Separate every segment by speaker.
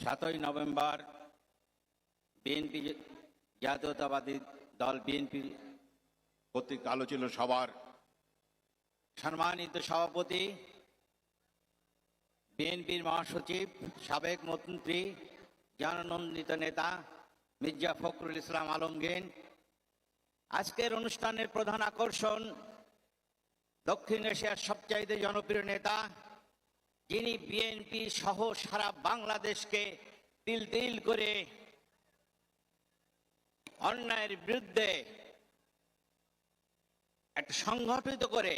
Speaker 1: সাতই November BNP জাতীয়তাবাদী দল বিএনপি
Speaker 2: কর্তৃক আলোচনা সবার
Speaker 1: সম্মানিত সভাপতি বিএনপির মহাসচিব সাবেক মন্ত্রী জননন্দিত নেতা মির্জা ফখরুল ইসলাম আলমগীর। আজকের অনুষ্ঠানের প্রধান আকর্ষণ দক্ষিণ এশিয়ার সবচাইতে জনপ্রিয় নেতা যিনি বিএনপি সহ সারা বাংলাদেশকে তিল তিল করে অন্যায়ের বিরুদ্ধে একটা সংগঠিত করে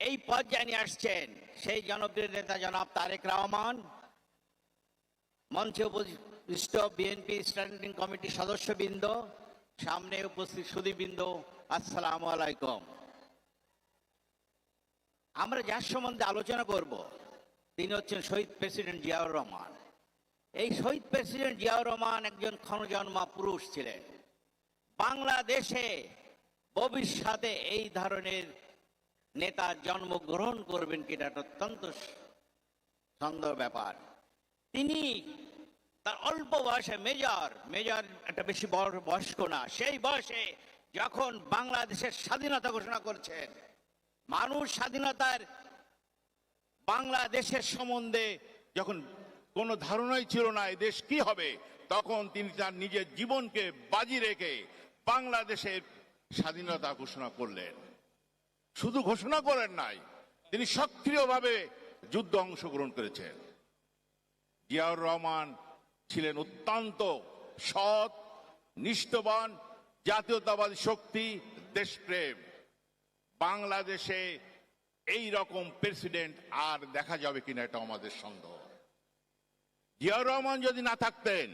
Speaker 1: এই পর্যায়ে নিয়ে আসছেন সেই জনপ্রিয় নেতা জনাব তারেক রহমান, মঞ্চে উপস্থিত বিএনপি স্ট্যান্ডিং কমিটির সদস্যবৃন্দ, সামনে উপস্থিত সুদীবৃন্দ আসসালামু আলাইকুম। আমরা যার সম্বন্ধে আলোচনা করব তিনি হচ্ছেন শহীদ প্রেসিডেন্ট জিয়াউর রহমান। এই শহীদ প্রেসিডেন্ট জিয়াউর রহমান একজন ক্ষণজন্মা পুরুষ ছিলেন। বাংলাদেশে ভবিষ্যতে এই ধরনের নেতা জন্মগ্রহণ করবেন কিনা এটা অত্যন্ত সন্দেহ ব্যাপার। তিনি তার অল্প বয়সে মেজর মেজর একটা বেশি বড় বয়স্ক না, সেই বয়সে যখন বাংলাদেশের স্বাধীনতা ঘোষণা করছেন, মানুষ স্বাধীনতার
Speaker 2: বাংলাদেশের সম্বন্ধে যখন কোনো ধারণাই ছিল না দেশ কি হবে, তখন তিনি তার নিজের জীবনকে বাজি রেখে বাংলাদেশের স্বাধীনতা ঘোষণা করলেন। শুধু ঘোষণা করেন নাই, তিনি সক্রিয়ভাবে যুদ্ধ অংশগ্রহণ করেছেন। জিয়াউর রহমান ছিলেন অত্যন্ত সৎ, নিষ্ঠবান, জাতীয়তাবাদী শক্তি, দেশপ্রেম। বাংলাদেশে এই রকম প্রেসিডেন্ট আর দেখা যাবে কিনা এটা আমাদের সন্দেহ। জিয়াউর রহমান যদি না থাকতেন,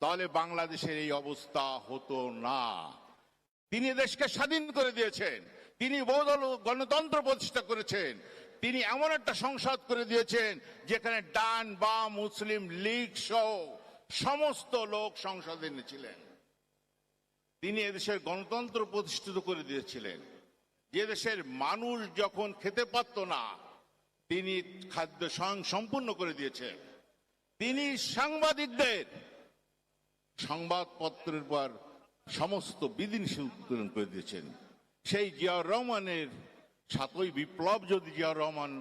Speaker 2: তাহলে বাংলাদেশের এই অবস্থা হতো না। তিনি দেশকে স্বাধীন করে দিয়েছেন, তিনি বহুদল গণতন্ত্র প্রতিষ্ঠা করেছেন, তিনি এমন একটা সংসদ করে দিয়েছেন, যেখানে ডান বা মুসলিম লীগ সহ সমস্ত লোক সংসদে ছিলেন। তিনি এদেশের গণতন্ত্র প্রতিষ্ঠিত করে দিয়েছিলেন। যে দেশের মানুষ যখন খেতে পারত না, তিনি খাদ্য স্বয়ং সম্পূর্ণ করে দিয়েছেন। তিনি সাংবাদিকদের সংবাদপত্রের পর সমস্ত বিধিনিষেধ উত্তোলন করে দিয়েছেন। সেই জিয়াউর রহমানের সাতই বিপ্লব যদি জিয়াউর রহমান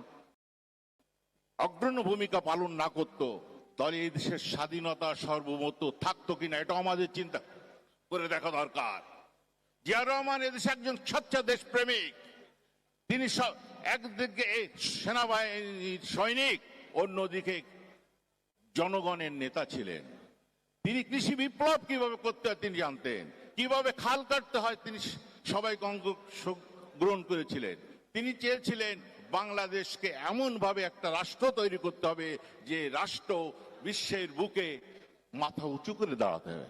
Speaker 2: অগ্রণ্য ভূমিকা পালন না করত, তাহলে এই দেশের স্বাধীনতা সর্বমত থাকতো কিনা এটা আমাদের চিন্তা করে দেখা দরকার। জিয়াউর রহমান এদেশে একজন স্বচ্ছ দেশপ্রেমিক। তিনি একদিকে সেনাবাহিনীর সৈনিক, অন্যদিকে জনগণের নেতা ছিলেন। তিনি কৃষি বিপ্লব কীভাবে করতে হয় তিনি জানতেন। কীভাবে খাল কাটতে হয় তিনি সবাই গ্রহণ করেছিলেন। তিনি চেয়েছিলেন বাংলাদেশকে এমনভাবে একটা রাষ্ট্র তৈরি করতে হবে যে রাষ্ট্র বিশ্বের বুকে মাথা উঁচু করে দাঁড়াতে হবে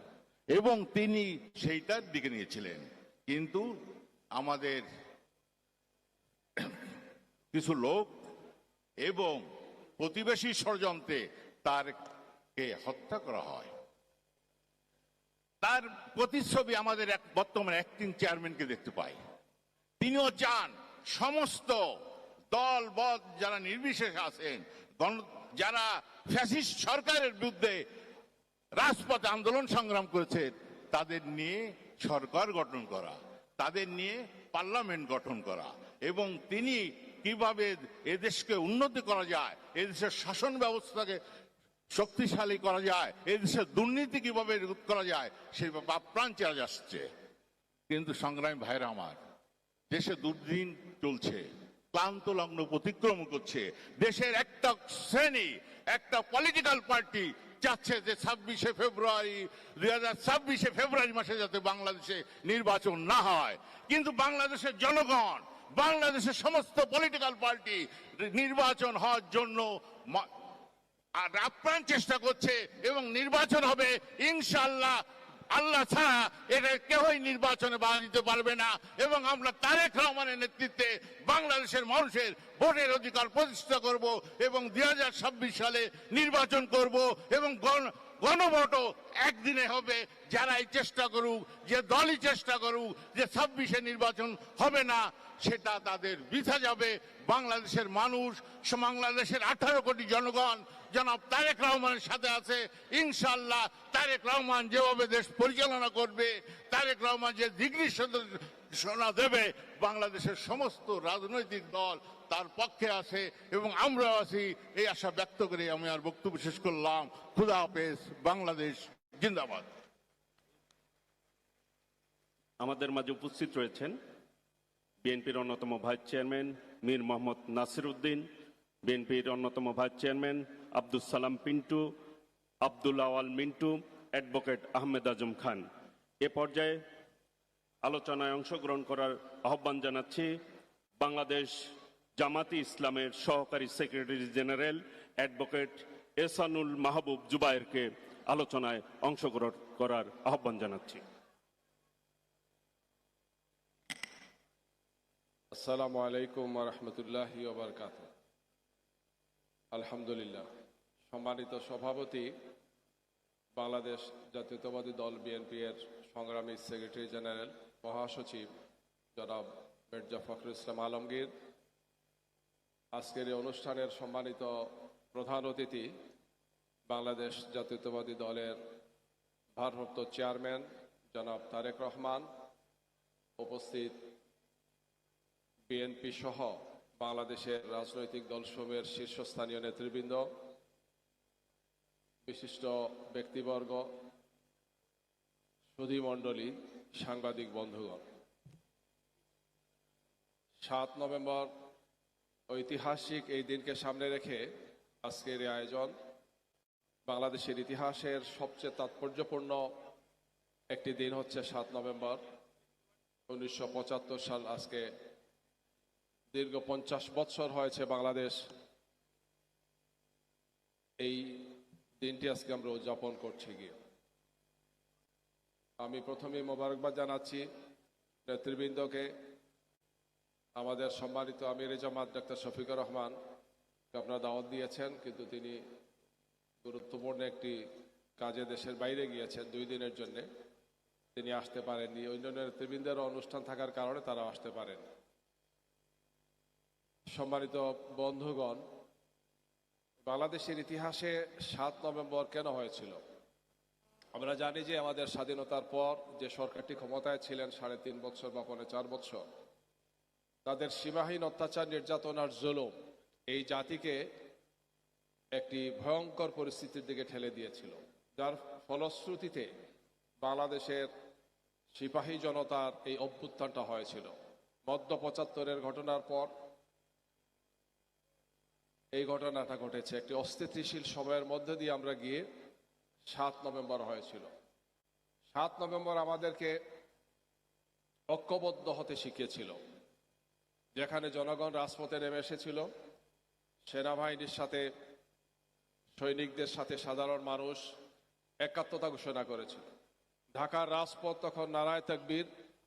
Speaker 2: এবং তিনি সেইটার দিকে নিয়েছিলেন। কিন্তু আমাদের কিছু লোক এবং প্রতিবেশী ষড়যন্ত্রে তারকে হত্যা করা হয়। তার প্রতিচ্ছবি আমাদের এক বর্তমান অ্যাক্টিং চেয়ারম্যানকে দেখতে পাই। তিনিও চান সমস্ত দল, বদ যারা নির্বিশেষে আছেন যারা ফ্যাসিস্ট সরকারের বিরুদ্ধে রাজপথে আন্দোলন সংগ্রাম করেছে, তাদের নিয়ে সরকার গঠন করা, তাদের নিয়ে পার্লামেন্ট গঠন করা এবং তিনি কীভাবে এদেশকে উন্নতি করা যায়, এদেশের শাসন ব্যবস্থাকে শক্তিশালী করা যায়, এদেশের দুর্নীতি কীভাবে রোধ করা যায়, সেই প্রাণ চালা যাচ্ছে। কিন্তু সংগ্রামী ভাইরা আমার, দেশে দুর্দিন চলছে, ক্লান্ত লগ্ন অতিক্রম করছে, দেশের একটা শ্রেণি, একটা পলিটিক্যাল পার্টি চাচ্ছে যে ছাব্বিশে ফেব্রুয়ারি, দুই হাজার ছাব্বিশে ফেব্রুয়ারি মাসে যাতে বাংলাদেশে নির্বাচন না হয়। কিন্তু বাংলাদেশের জনগণ, বাংলাদেশের সমস্ত পলিটিক্যাল পার্টি নির্বাচন হওয়ার জন্য আর আপ্রাণ চেষ্টা করছে এবং নির্বাচন হবে ইনশাল্লাহ আল্লাহ ছাড়া এটা কেউই নির্বাচনে বাধা দিতে পারবে না। এবং আমরা তারেক রহমানের নেতৃত্বে বাংলাদেশের মানুষের ভোটের অধিকার প্রতিষ্ঠা করব এবং দুই হাজার ছাব্বিশ সালে নির্বাচন করব এবং গণ- গণভোটও একদিনে হবে। যারাই চেষ্টা করুক, যে দলই চেষ্টা করুক, যে ছাব্বিশে নির্বাচন হবে না, সেটা তাদের বৃথা যাবে। বাংলাদেশের মানুষ, বাংলাদেশের আঠারো কোটি জনগণ জনাব তারেক রহমানের সাথে আছে। ইনশাল্লাহ তারেক রহমান যেভাবে দেশ পরিচালনা করবে, তারেক রহমান যে দিগ্রি সোনা দেবে, বাংলাদেশের সমস্ত রাজনৈতিক দল তার পক্ষে আছে এবং আমরাও আছি। এই আশা ব্যক্ত করে আমি আর বক্তব্য শেষ করলাম। খুদা হাফেজ, বাংলাদেশ জিন্দাবাদ।
Speaker 3: আমাদের মাঝে উপস্থিত রয়েছেন বিএনপির অন্যতম ভাইস চেয়ারম্যান মীর মোহাম্মদ নাসির উদ্দিন বিএনপির অন্যতম vice chairman Abdul Salam Pintu, Abdul Awal Mintu, advocate Ahmed Azam Khan. এ পর্যায়ে আলোচনায় অংশগ্রহণ করার আহ্বান জানাচ্ছি বাংলাদেশ জামাতি ইসলামের সহকারী secretary general advocate Ehsanul Mahbub জুবায়েরকে আলোচনায় অংশগ্রহণ করার আহ্বান জানাচ্ছি।
Speaker 4: আসসালামু আলাইকুম রহমতুল্লাহ আলহামদুলিল্লাহ। সম্মানিত সভাপতি, বাংলাদেশ জাতীয়তাবাদী দল বিএনপি এর সংগ্রামী সেক্রেটারি জেনারেল, মহাসচিব জনাব মির্জা ফখরুল ইসলাম আলমগীর। আজকের এই অনুষ্ঠানের সম্মানিত প্রধান অতিথি বাংলাদেশ জাতীয়তাবাদী দলের ভারপ্রাপ্ত চেয়ারম্যান জনাব তারেক রহমান, উপস্থিত বিএনপি সহ বাংলাদেশের রাজনৈতিক দলসমূহের শীর্ষস্থানীয় নেতৃবৃন্দ বিশিষ্ট ব্যক্তিবর্গ সুধীমণ্ডলী সাংবাদিক বন্ধুগণ। সাত নভেম্বর ঐতিহাসিক এই দিনকে সামনে রেখে আজকের এই আয়োজন বাংলাদেশের ইতিহাসের সবচেয়ে তাৎপর্যপূর্ণ একটি দিন হচ্ছে সাত নভেম্বর। উনিশশো পঁচাত্তর সাল আজকে দীর্ঘ পঞ্চাশ বৎসর হয়েছে বাংলাদেশ এই দিনটি আজকে আমরা উদযাপন করছি গিয়ে। আমি প্রথমে মোবারকবাদ জানাচ্ছি নেতৃবৃন্দকে, আমাদের সম্মানিত আমির জামাত ডাক্তার শফিকুর রহমান আপনারা দাওয়াত দিয়েছেন, কিন্তু তিনি গুরুত্বপূর্ণ একটি কাজে দেশের বাইরে গিয়েছেন দুই দিনের জন্য। তিনি আসতে পারেননি। অন্যান্য নেতৃবৃন্দের অনুষ্ঠান থাকার কারণে তারা আসতে পারেন সম্মানিত বন্ধুগণ বাংলাদেশের ইতিহাসে সাত নভেম্বর কেন হয়েছিল? আমরা জানি যে আমাদের স্বাধীনতার পর যে সরকারটি ক্ষমতায় ছিলেন সাড়ে তিন বছর বা পৌনে চার বছর, তাদের সীমাহীন অত্যাচার, নির্যাতন আর জুলুম এই জাতিকে একটি ভয়ঙ্কর পরিস্থিতির দিকে ঠেলে দিয়েছিল। যার ফলশ্রুতিতে বাংলাদেশের সিপাহী জনতার এই অভ্যুত্থানটা হয়েছিল। মধ্য পঁচাত্তরের ঘটনার পর এই ঘটনাটা ঘটেছে। একটি অস্থিতিশীল সময়ের মধ্যে দিয়ে আমরা গিয়ে সাত নভেম্বর হয়েছিল। সাত নভেম্বর আমাদেরকে ঐক্যবদ্ধ হতে শিখিয়েছিল। যেখানে জনগণ রাজপথে নেমে এসেছিল, সেনাবাহিনীর সাথে, সৈনিকদের সাথে সাধারণ মানুষ একাত্মতা ঘোষণা করেছিল। ঢাকার রাজপথ তখন নারায় তকবীর,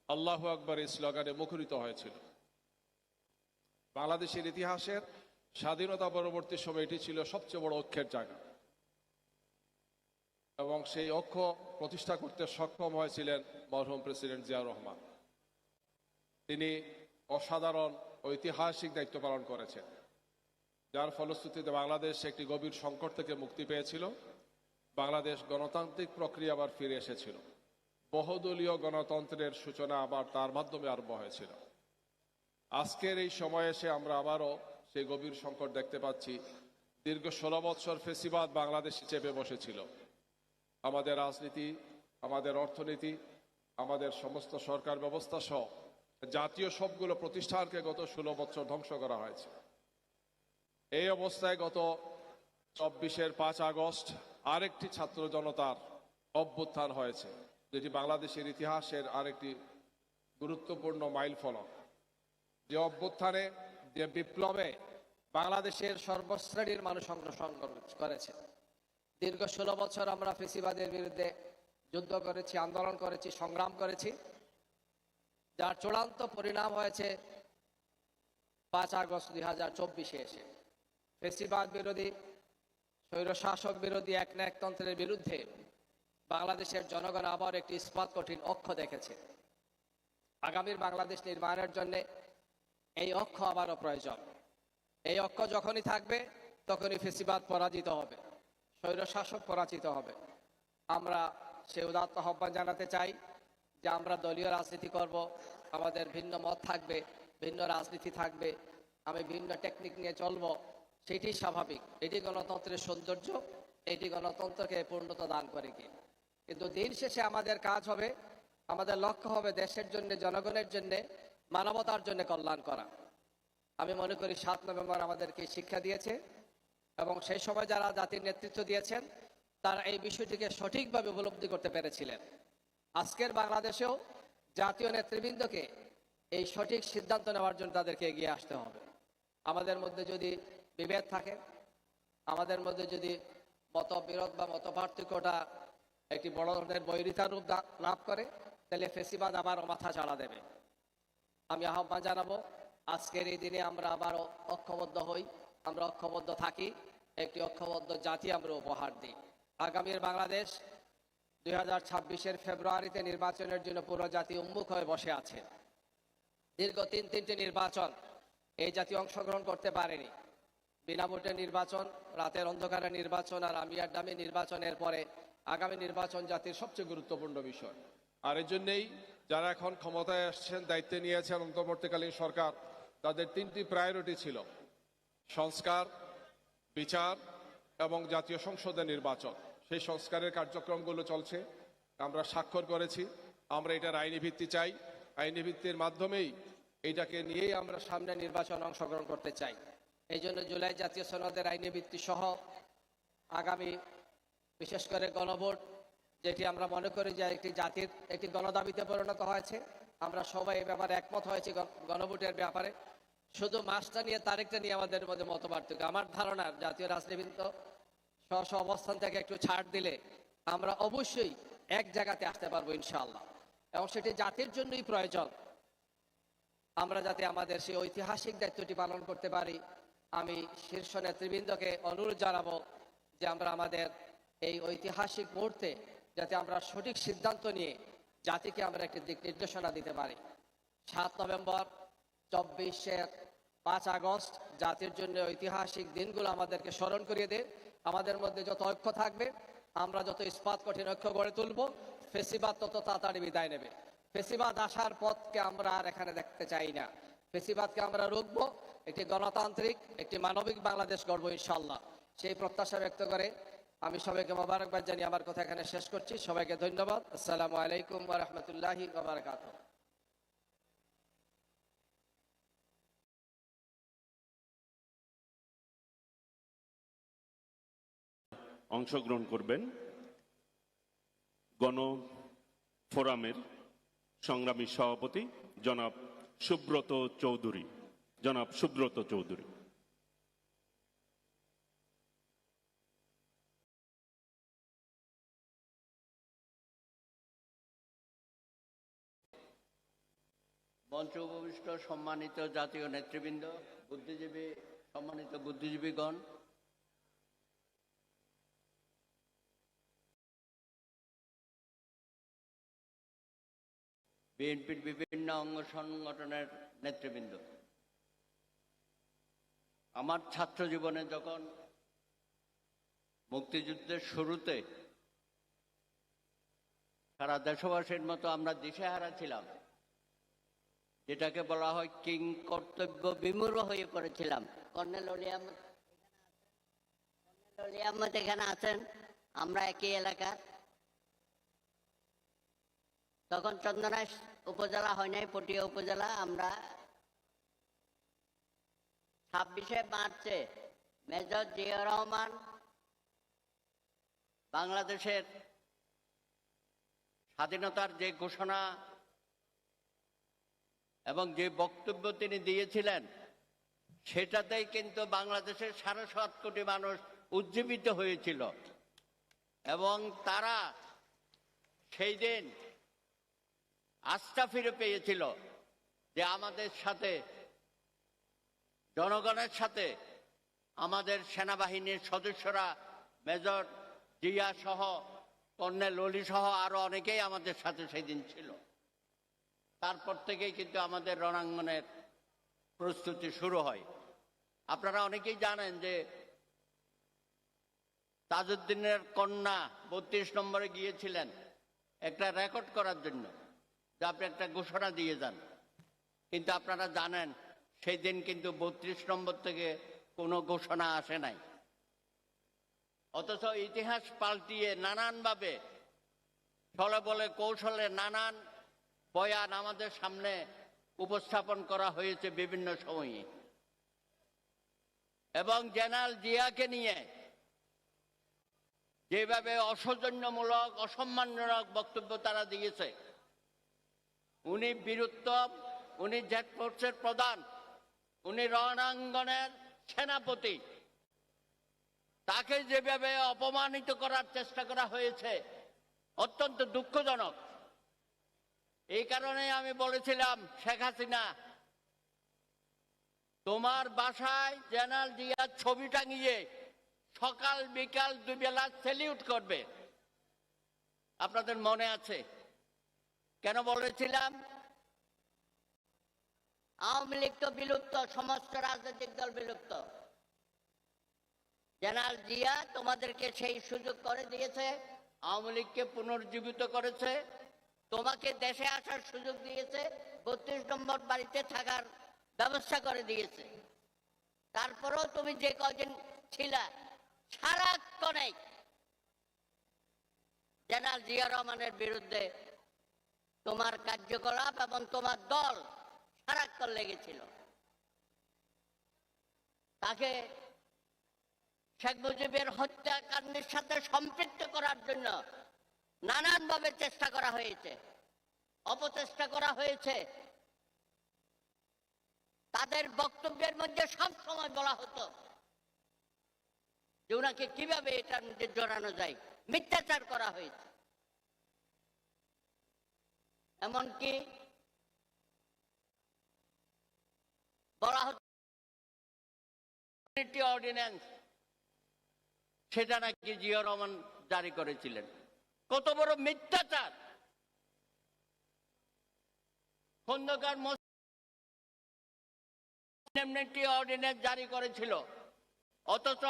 Speaker 4: আল্লাহ আকবর এই স্লোগানে মুখরিত হয়েছিল। বাংলাদেশের ইতিহাসের স্বাধীনতা পরবর্তী সময় এটি ছিল সবচেয়ে বড় অক্ষের জায়গা। এবং সেই অক্ষ প্রতিষ্ঠা করতে সক্ষম হয়েছিলেন মরহুম প্রেসিডেন্ট জিয়া রহমান। তিনি অসাধারণ ঐতিহাসিক দায়িত্ব পালন করেছেন, যার ফলশ্রুতিতে বাংলাদেশ একটি গভীর সংকট থেকে মুক্তি পেয়েছিল। বাংলাদেশ গণতান্ত্রিক প্রক্রিয়া আবার ফিরে এসেছিল। বহুদলীয় গণতন্ত্রের সূচনা আবার তার মাধ্যমে আরম্ভ হয়েছিল। আজকের এই সময়ে এসে আমরা আবারও সেই গভীর সংকট দেখতে পাচ্ছি। দীর্ঘ ষোলো বৎসর ফেসিবাদ বাংলাদেশে চেপে বসেছিল। আমাদের রাজনীতি, আমাদের অর্থনীতি, আমাদের সমস্ত সরকার ব্যবস্থা সহ জাতীয় সবগুলো প্রতিষ্ঠানকে গত ষোলো বছর ধ্বংস করা হয়েছে। এই অবস্থায় গত চব্বিশের পাঁচ আগস্ট আরেকটি ছাত্র জনতার অভ্যুত্থান হয়েছে, যেটি বাংলাদেশের ইতিহাসের আরেকটি গুরুত্বপূর্ণ মাইল ফলক যে অভ্যুত্থানে বিপ্লবে
Speaker 5: বাংলাদেশের সর্বশ্রেণীর মানুষ অংশগ্রহণ করেছে দীর্ঘ ষোলো বছর আমরা ফেসিবাদের বিরুদ্ধে যুদ্ধ করেছি, আন্দোলন করেছি, সংগ্রাম করেছি। যার চূড়ান্ত পরিণাম হয়েছে পাঁচ আগস্ট দুই হাজার চব্বিশে এসে। ফেসিবাদ বিরোধী, স্বৈরশাসক বিরোধী এক একনায়কতন্ত্রের বিরুদ্ধে বাংলাদেশের জনগণ আবার একটি ইস্পাত কঠিন অক্ষ দেখেছে। আগামীর বাংলাদেশ নির্মাণের জন্য এই অক্ষ আবারও প্রয়োজন। এই অক্ষ যখনই থাকবে, তখনই ফেসিবাদ পরাজিত হবে, স্বৈরশাসক পরাজিত হবে। আমরা সে উদাত্ত আহ্বান জানাতে চাই যে আমরা দলীয় রাজনীতি করব, আমাদের ভিন্ন মত থাকবে, ভিন্ন রাজনীতি থাকবে, আমি ভিন্ন টেকনিক নিয়ে চলব, সেটি স্বাভাবিক। এটি গণতন্ত্রের সৌন্দর্য, এটি গণতন্ত্রকে পূর্ণতা দান করে কি। কিন্তু দিন শেষে আমাদের কাজ হবে, আমাদের লক্ষ্য হবে দেশের জন্য, জনগণের জন্য মানবতার জন্য কল্যাণ করা। আমি মনে করি সাত নভেম্বর আমাদেরকে শিক্ষা দিয়েছে এবং সেই সময় যারা জাতির নেতৃত্ব দিয়েছেন, তারা এই বিষয়টিকে সঠিকভাবে উপলব্ধি করতে পেরেছিলেন। আজকের বাংলাদেশেও জাতীয় নেতৃবৃন্দকে এই সঠিক সিদ্ধান্ত নেওয়ার জন্য তাদেরকে এগিয়ে আসতে হবে। আমাদের মধ্যে যদি বিভেদ থাকে, আমাদের মধ্যে যদি মতবিরোধ বা মত পার্থক্যটা একটি বড় ধরনের বৈরিতা রূপ লাভ করে, তাহলে ফেসিবাদ আবার মাথা চাড়া দেবে। আমি আহ্বান জানাব, আজকের এই দিনে আমরা আবারও ঐক্যবদ্ধ হই, আমরা ঐক্যবদ্ধ থাকি, একটি ঐক্যবদ্ধ জাতি আমরা উপহার দিই। আগামীর বাংলাদেশ দুই হাজার ছাব্বিশের ফেব্রুয়ারিতে নির্বাচনের জন্য পুরো জাতি উন্মুখ হয়ে বসে আছে। দীর্ঘ তিন তিনটি নির্বাচন এই জাতি অংশগ্রহণ করতে পারেনি। বিনা ভোটে নির্বাচন, রাতের অন্ধকারে নির্বাচন আর আমিয়ার ডামি নির্বাচনের পরে আগামী নির্বাচন জাতির
Speaker 4: সবচেয়ে গুরুত্বপূর্ণ বিষয়। আর এই জন্যেই যারা এখন ক্ষমতায় আসছেন, দায়িত্বে নিয়েছেন অন্তর্বর্তীকালীন সরকার, তাদের তিনটি প্রায়োরিটি ছিল। সংস্কার, বিচার এবং জাতীয় সংসদের নির্বাচন। সেই সংস্কারের কার্যক্রমগুলো চলছে। আমরা স্বাক্ষর করেছি। আমরা এটার আইনি ভিত্তি চাই। আইনি ভিত্তির মাধ্যমেই এটাকে নিয়েই আমরা
Speaker 5: সামনে নির্বাচন অংশগ্রহণ করতে চাই। এই জন্য জুলাই জাতীয় সনদের আইনি ভিত্তি সহ আগামী, বিশেষ করে গণভোট যেটি আমরা মনে করি যে একটি জাতির একটি গণদাবিতে পরিণত হয়েছে। আমরা সবাই এ ব্যাপারে একমত হয়েছি গণভোটের ব্যাপারে। শুধু মাসটা নিয়ে, তারিখটা নিয়ে আমাদের মধ্যে মত পার্থক্য আমার ধারণা, জাতীয় রাজনীতিবৃন্দ স্ব স্ব অবস্থান থেকে একটু ছাড় দিলে আমরা অবশ্যই এক জায়গাতে আসতে পারব ইনশাআল্লাহ। এবং সেটি জাতির জন্যই প্রয়োজন। আমরা যাতে আমাদের সেই ঐতিহাসিক দায়িত্বটি পালন করতে পারি। আমি শীর্ষ নেতৃবৃন্দকে অনুরোধ জানাব যে আমরা আমাদের এই ঐতিহাসিক মুহূর্তে যাতে আমরা সঠিক সিদ্ধান্ত নিয়ে জাতিকে আমরা একটি দিক নির্দেশনা দিতে পারি। সাত নভেম্বর চব্বিশের পাঁচ আগস্ট, জাতির জন্য ঐতিহাসিক দিনগুলো আমাদেরকে স্মরণ করিয়ে দেয় আমাদের মধ্যে যত ঐক্য থাকবে, আমরা যত ইস্পাত কঠিন ঐক্য গড়ে তুলব, ফেসিবাদ তত তাড়াতাড়ি বিদায় নেবে। ফেসিবাদ আসার পথকে আমরা আর এখানে দেখতে চাই না। ফেসিবাদকে আমরা রুখবো, একটি গণতান্ত্রিক, একটি মানবিক বাংলাদেশ গড়ব ইনশাল্লাহ সেই প্রত্যাশা ব্যক্ত করে আমি সবাইকে মোবারকবাদ জানিয়ে আমার কথা এখানে শেষ করছি। সবাইকে ধন্যবাদ। আসসালামু আলাইকুম রহমতুল্লাহি
Speaker 3: অংশগ্রহণ করবেন গণ ফোরামের সংগ্রামী সভাপতি জনাব সুব্রত চৌধুরী। জনাব সুব্রত চৌধুরী।
Speaker 6: মঞ্চ উপবিষ্ট সম্মানিত জাতীয় নেতৃবৃন্দ, বুদ্ধিজীবী, সম্মানিত বুদ্ধিজীবীগণ। বিএনপির বিভিন্ন অঙ্গ সংগঠনের নেতৃবৃন্দ। আমার ছাত্র জীবনে যখন মুক্তিযুদ্ধের শুরুতে সারা দেশবাসীর মতো আমরা দিশেহারা ছিলাম যেটাকে বলা হয় কিং কর্তব্য বিমূঢ় হয়ে পড়েছিলাম। কর্নেল ওলিয়াম কর্নেল ওলিয়ামত এখানে আছেন, আমরা একই এলাকার তখন চন্দনাইশ উপজেলা হয় নাই, পটিয়া উপজেলা, আমরা ছাব্বিশে মার্চে মেজর জিয়া রহমান বাংলাদেশের স্বাধীনতার যে ঘোষণা এবং যে বক্তব্য তিনি দিয়েছিলেন, সেটাতেই কিন্তু বাংলাদেশের সাড়ে সাত কোটি মানুষ উজ্জীবিত হয়েছিল। এবং তারা সেই দিন আস্থা ফিরে পেয়েছিল যে আমাদের সাথে, জনগণের সাথে আমাদের সেনাবাহিনীর সদস্যরা, মেজর জিয়া সহ, কর্নেল অলি সহ আরও অনেকেই আমাদের সাথে সেদিন ছিল। তারপর থেকেই কিন্তু আমাদের রণাঙ্গনের প্রস্তুতি শুরু হয়। আপনারা অনেকেই জানেন যে তাজউদ্দিনের কন্যা বত্রিশ নম্বরে গিয়েছিলেন একটা রেকর্ড করার জন্য, যে আপনি একটা ঘোষণা দিয়ে যান। কিন্তু আপনারা জানেন সেই দিন কিন্তু বত্রিশ নম্বর থেকে কোনো ঘোষণা আসে নাই। অথচ ইতিহাস পাল্টিয়ে নানানভাবে ছলে বলে কৌশলে নানান বয়ান আমাদের সামনে উপস্থাপন করা হয়েছে বিভিন্ন সময়ে। এবং জেনারেল জিয়াকে নিয়ে যেভাবে অসৌজন্যমূলক, অসম্মানজনক বক্তব্য তারা দিয়েছে, উনি বীরুত্তম, উনি জেট ফোর্সের প্রধান, উনি রণাঙ্গনের সেনাপতি, তাকে যেভাবে অপমানিত করার চেষ্টা করা হয়েছে, অত্যন্ত দুঃখজনক। এই কারণে আমি বলেছিলাম, শেখ হাসিনা, তোমার বাসায় জেনারেল জিয়ার ছবি টাঙিয়ে সকাল বিকাল দুবেলা সেলিউট করবে। আপনাদের মনে আছে? কেন বলেছিলাম?
Speaker 7: আওয়ামী লীগ তো বিলুপ্ত, সমস্ত রাজনৈতিক দল বিলুপ্ত। জেনারেল জিয়া তোমাদেরকে সেই সুযোগ করে দিয়েছে,
Speaker 6: আওয়ামী লীগকে পুনর্জীবিত করেছে।
Speaker 7: তোমাকে দেশে আসার সুযোগ দিয়েছে, বত্রিশ নম্বর বাড়িতে থাকার ব্যবস্থা করে দিয়েছে। তারপরেও তুমি যে কদিন ছিলা জেনারেল জিয়া রহমানের বিরুদ্ধে তোমার কার্যকলাপ এবং তোমার দল সারাক্ষণ লেগেছিল। তাকে শেখ মুজিবের হত্যাকাণ্ডের সাথে সম্পৃক্ত করার জন্য নানানভাবে চেষ্টা করা হয়েছে, অপচেষ্টা করা হয়েছে। তাদের বক্তব্যের মধ্যে সব সময় বলা হতো যে ওনাকে কীভাবে এটার মধ্যে জড়ানো যায় মিথ্যাচার করা হয়েছে। এমনকি বলা হতো
Speaker 6: অর্ডিন্যান্স সেটা নাকি জিয়া রহমান জারি করেছিলেন। কত বড় মিথ্যাচার। খন্দকার ইন্ডেমনিটি অর্ডিন্যান্স জারি করেছিল। অথচ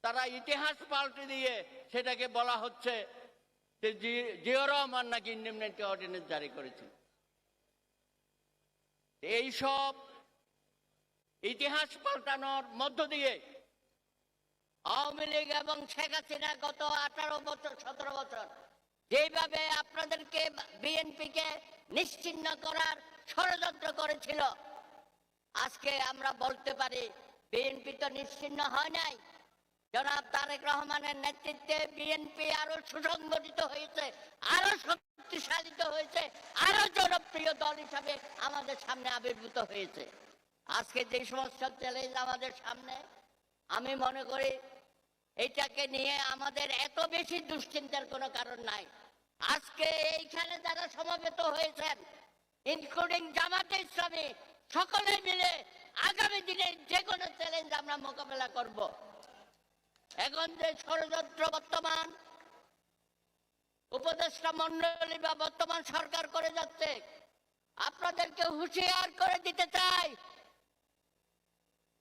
Speaker 6: তারা ইতিহাস পাল্টে দিয়ে সেটাকে বলা হচ্ছে যে জি- জিয়া রহমান নাকি ইন্ডেমনিটি অর্ডিন্যান্স জারি করেছিল। এইসব ইতিহাস পাল্টানোর মধ্য দিয়ে
Speaker 7: আওয়ামী লীগ এবং শেখ হাসিনা গত আঠারো বছর, সতেরো বছর যেভাবে আপনাদেরকে বিএনপি কে নিশ্চিন্ন করার ষড়যন্ত্র করেছিল, আজকে আমরা বলতে পারি বিএনপি তো নিশ্চিন্ন হয় নাই। জনাব তারেক রহমানের নেতৃত্বে বিএনপি আরও সুসংগঠিত হয়েছে, আরও শক্তিশালিত হয়েছে, আরও জনপ্রিয় দল হিসাবে আমাদের সামনে আবির্ভূত হয়েছে। আজকে যে সমস্ত চ্যালেঞ্জ আমাদের সামনে, আমি মনে করি এটাকে নিয়ে আমাদের এত বেশি দুশ্চিন্তার কোনো কারণ নাই। আজকে এইখানে যারা সমবেত হয়েছেন ইনক্লুডিং জামাতে ইসলামী, সকলে মিলে আগামী দিনে যে কোনো চ্যালেঞ্জ আমরা মোকাবেলা করব। এখন যে ষড়যন্ত্র বর্তমান, উপদেষ্টা মন্ডলী বা বর্তমান সরকার করে যাচ্ছে, আপনাদেরকে হুঁশিয়ার করে দিতে চাই,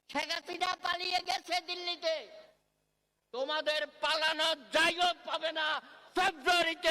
Speaker 7: শেখ হাসিনা পালিয়ে গেছে দিল্লিতে।
Speaker 6: তোমাদের পালানো জায়গা পাবে না। ফেব্রুয়ারিতে